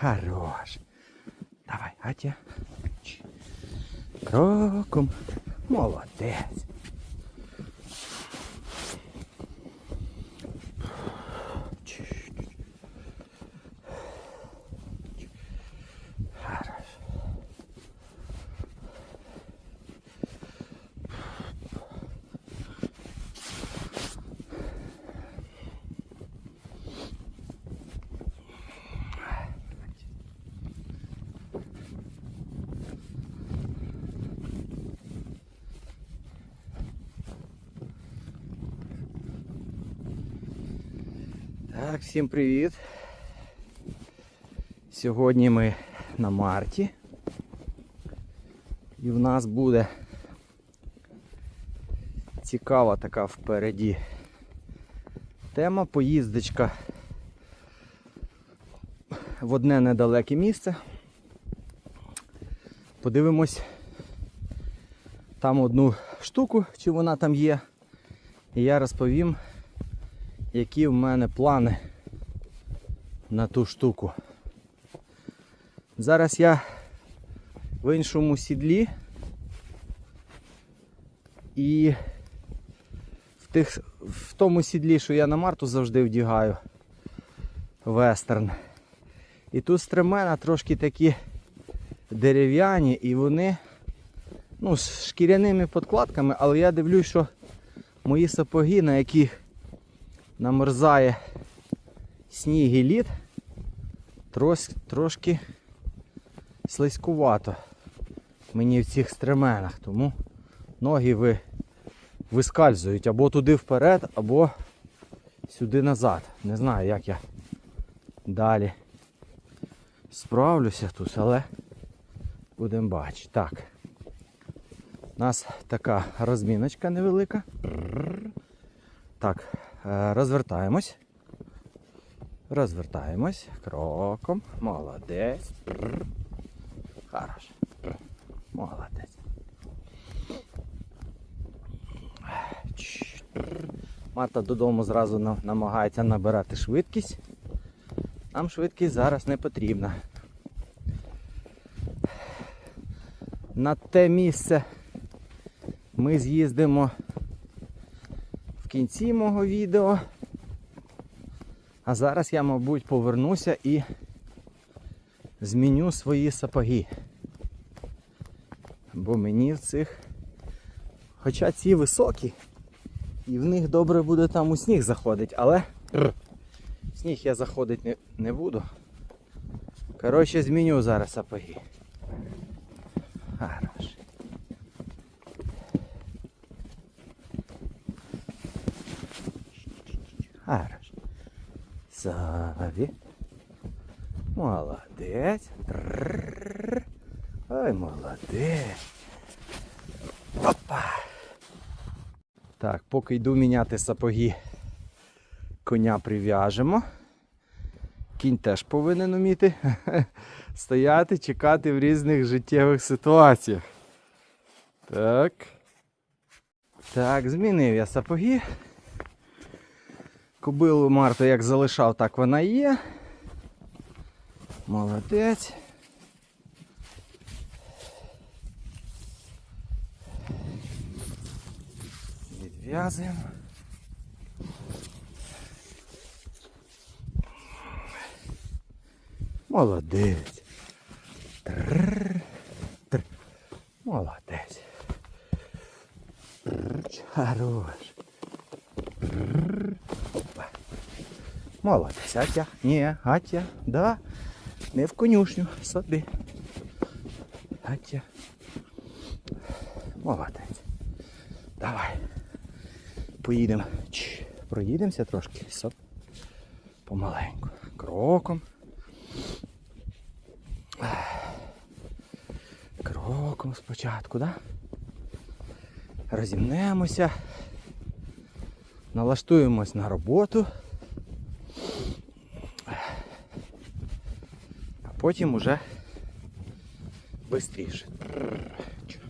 Хорош. Давай, Атя. Кроком. Молодець. Так, всім привіт. Сьогодні ми на марті. І в нас буде цікава така впереді тема поїздочка в одне недалеке місце. Подивимось там одну штуку, чи вона там є. І я розповім, які в мене плани на ту штуку. Зараз я в іншому сідлі і в, тих, в тому сідлі, що я на Марту завжди вдягаю вестерн. І тут стремена трошки такі дерев'яні і вони ну, з шкіряними подкладками, але я дивлюсь, що мої сапоги, на яких намерзає сніг і лід, трос, трошки слизькувато мені в цих стременах, тому ноги ви, вискальзують або туди вперед, або сюди назад. Не знаю, як я далі справлюся тут, але будемо бачити. Так. У нас така розміночка невелика. Так, е, розвертаємось. Розвертаємось кроком. Молодець. Хорош. Молодець. Пррр. Марта додому зразу намагається набирати швидкість. Нам швидкість зараз не потрібна. На те місце ми з'їздимо в кінці мого відео. А зараз я, мабуть, повернуся і зміню свої сапоги. Бо мені в цих, хоча ці високі, і в них добре буде там у сніг заходить, але в сніг я заходити не, не буду. Коротше, зміню зараз сапоги. Хорош. Хорош. Саві. Молодець. Ой, молодець. Опа. Так, поки йду міняти сапоги, коня прив'яжемо. Кінь теж повинен уміти стояти, чекати в різних життєвих ситуаціях. Так. Так, змінив я сапоги. Кобилу Марту як залишав, так вона є. Молодець. Відв'язуємо. Молодець. Трррр. Тр. Молодець. Хорош. Молодець, Атя. Ні, Атя, да. Не в конюшню собі. Атя. Молодець. Давай. Поїдемо. Проїдемося трошки. Соп. Помаленьку. Кроком. Кроком спочатку, да? Розімнемося. Налаштуємось на роботу. А потім уже швидше.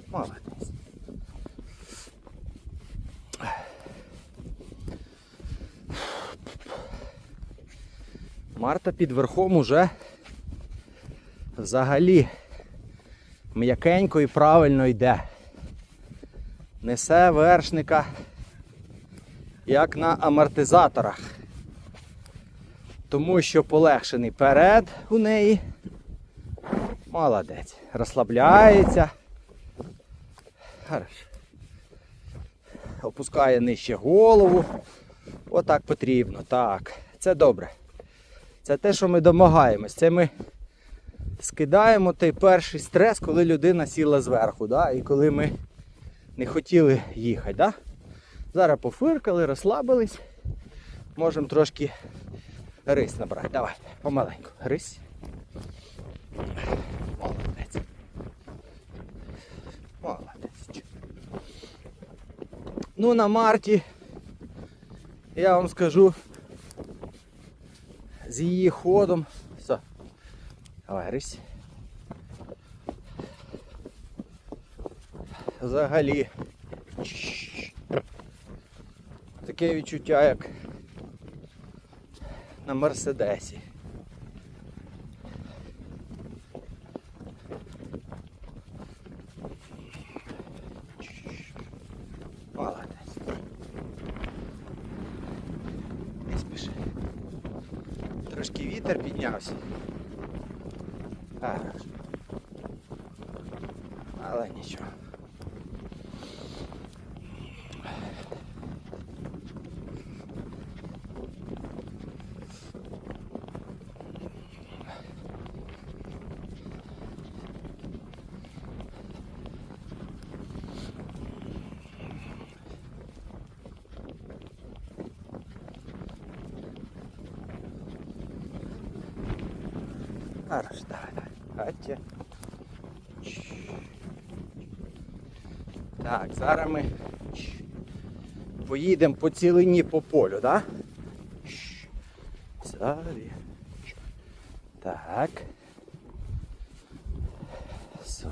Молодець. Марта під верхом уже взагалі м'якенько і правильно йде. Несе вершника як на амортизаторах. Тому що полегшений перед у неї. Молодець. Розслабляється. Хорошо. Опускає нижче голову. Отак потрібно. Так. Це добре. Це те, що ми домагаємось. Це ми скидаємо той перший стрес, коли людина сіла зверху. Да? І коли ми не хотіли їхати. Да? Зараз пофиркали, розслабились. Можемо трошки рис набрати. Давай, помаленьку. Рись. Молодець. Молодець. Ну, на марті, я вам скажу, з її ходом. Все. Давай, рись. Взагалі. Таке відчуття, як на Мерседесі. Молодець. Не спіши. Трошки вітер піднявся. Хорошо. Але нічого. Хорошо, давай, давай. Так, зараз ми поїдемо по цілині по полю, так? Да? Так. Все.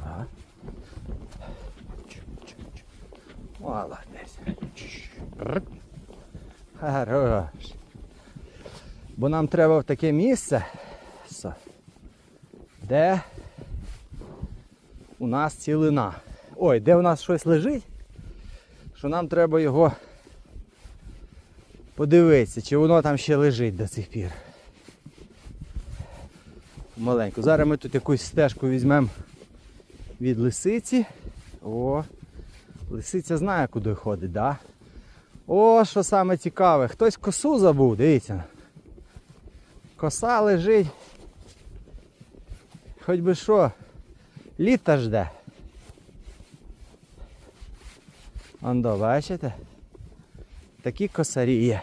Молодець. Хорош. Бо нам треба в таке місце. Де у нас цілина. Ой, де у нас щось лежить, що нам треба його подивитися, чи воно там ще лежить до цих пір. Маленько. Зараз ми тут якусь стежку візьмемо від лисиці. О, лисиця знає, куди ходить, да? О, що саме цікаве, хтось косу забув, дивіться. Коса лежить. Хоч би що, літа жде. Ондо, бачите? Такі косарі є.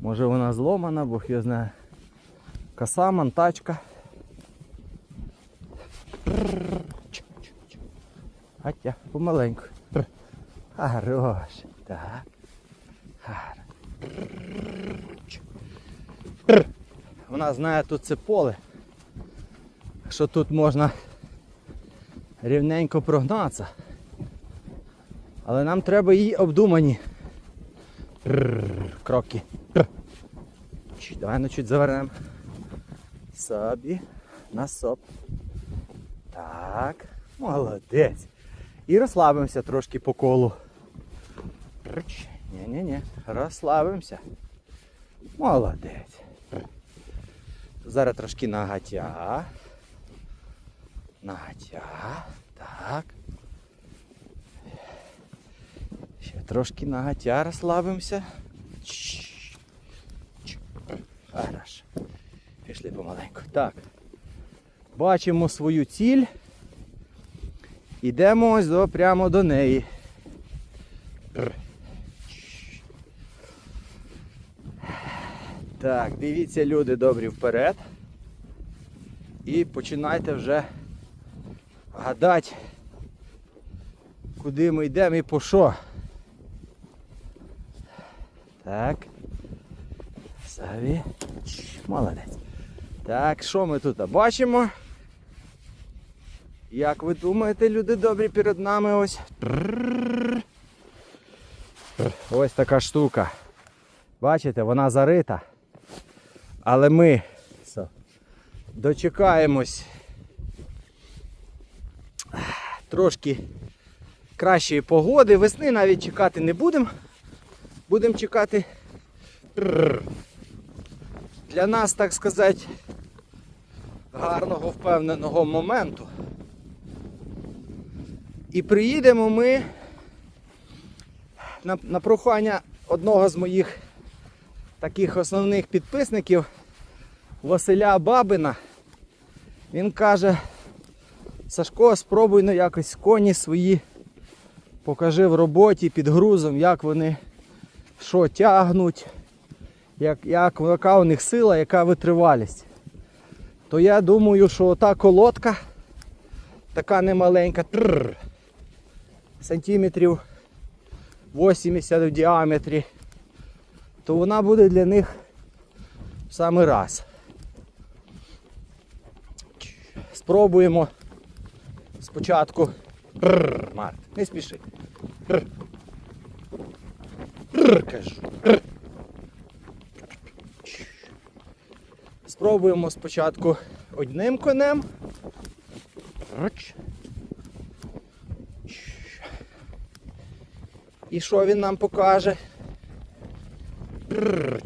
Може вона зломана, бог його знає. Коса, монтачка. Хотя, помаленьку. Хорош. Так. Вона знає тут це поле. Що тут можна рівненько прогнатися. Але нам треба її обдумані. Кроки. Давай ну чуть завернемо. Собі. На соп. Так. Молодець. І розслабимося трошки по колу. Ні-ні-ні. Розслабимося. Молодець. Зараз трошки нагатя. Нагатя. Так. Ще трошки нагатя розслабимося. Хорошо. Пішли помаленьку. Так. Бачимо свою ціль. Ідемо ось до, прямо до неї. Так, дивіться, люди добрі вперед. І починайте вже гадати, куди ми йдемо і по що. Так. Саві. Молодець. Так, що ми тут бачимо? Як ви думаєте, люди добрі перед нами ось? Ось така штука. Бачите, вона зарита. Але ми. Дочекаємось трошки кращої погоди. Весни навіть чекати не будемо. Будемо чекати для нас, так сказати, гарного впевненого моменту. І приїдемо ми на, на прохання одного з моїх таких основних підписників Василя Бабина. Він каже, Сашко, спробуй ну, якось коні свої покажи в роботі під грузом, як вони що тягнуть, як, як, яка у них сила, яка витривалість. То я думаю, що та колодка така немаленька, тррр, сантиметрів 80 в діаметрі, то вона буде для них в самий раз. Спробуємо спочатку. Бррр, Март, не спіши. Кажу. Спробуємо спочатку одним конем. І що він нам покаже?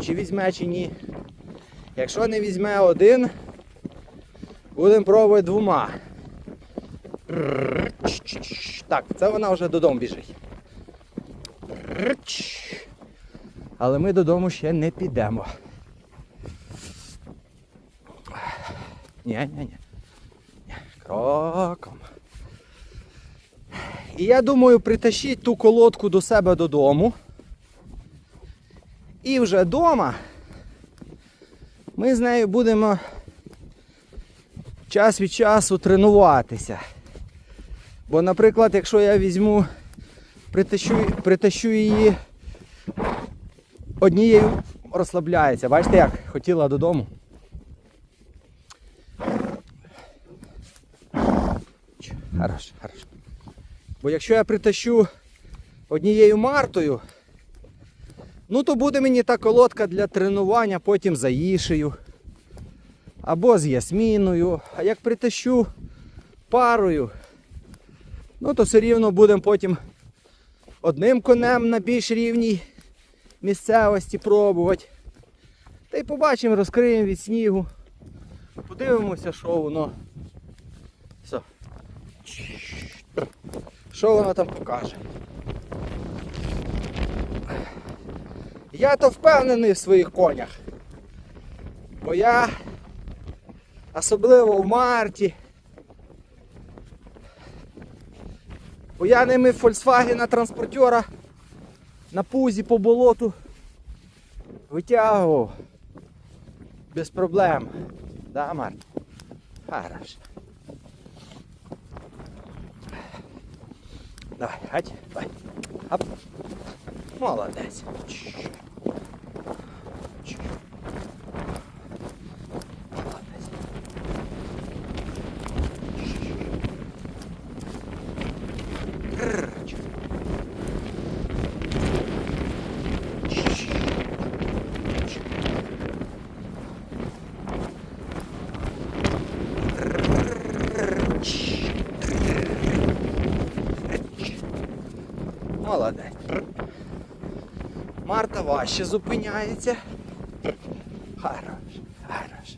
Чи візьме, чи ні. Якщо не візьме один, будемо пробувати двома. Так, це вона вже додому біжить. Але ми додому ще не підемо. Ні, ні, ні. Кроком. І я думаю, притащіть ту колодку до себе додому. І вже вдома ми з нею будемо час від часу тренуватися. Бо, наприклад, якщо я візьму, притащу, притащу її однією розслабляється. Бачите як? Хотіла додому. Хорош, хорош. Бо якщо я притащу однією мартою, ну то буде мені та колодка для тренування потім за Ішею. Або з ясміною. А як притащу парою, ну то все рівно будемо потім одним конем на більш рівній місцевості пробувати. Та й побачимо, розкриємо від снігу. Подивимося, що воно. Все. Що воно там покаже. Я то впевнений в своїх конях. Бо я особливо в марті. Бо я ними Volkswagen транспортера на пузі по болоту витягував без проблем. Да, Март? Хорошо. Давай, гать, давай. Оп. Молодець. Чш. Молодець. Марта важче зупиняється. Хорош, хорош.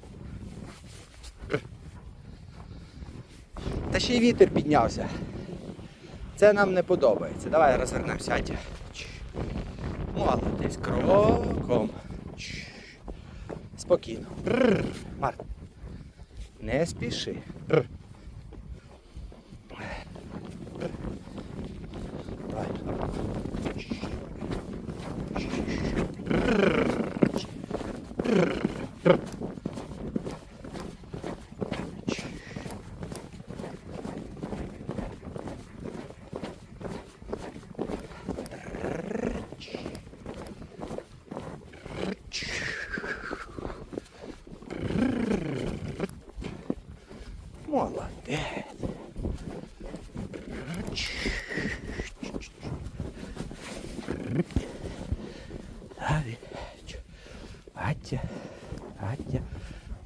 Та ще й вітер піднявся. Це нам не подобається. Давай розвернемося. Атя. Молодець. Кроком. Спокійно. Март. Не спіши. Бррр. Давай. Молодець. Далі. Аття. Аття.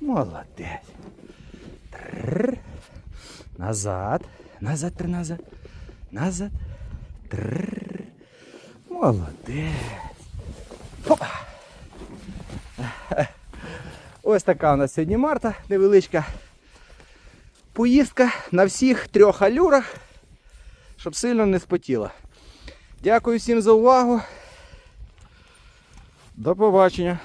Молодець. Трррр. Назад. Назад, три назад. Назад. Трррр. Молодець. Опа. Ось така у нас сьогодні Марта, невеличка поїздка на всіх трьох алюрах, щоб сильно не спотіла. Дякую всім за увагу. До побачення.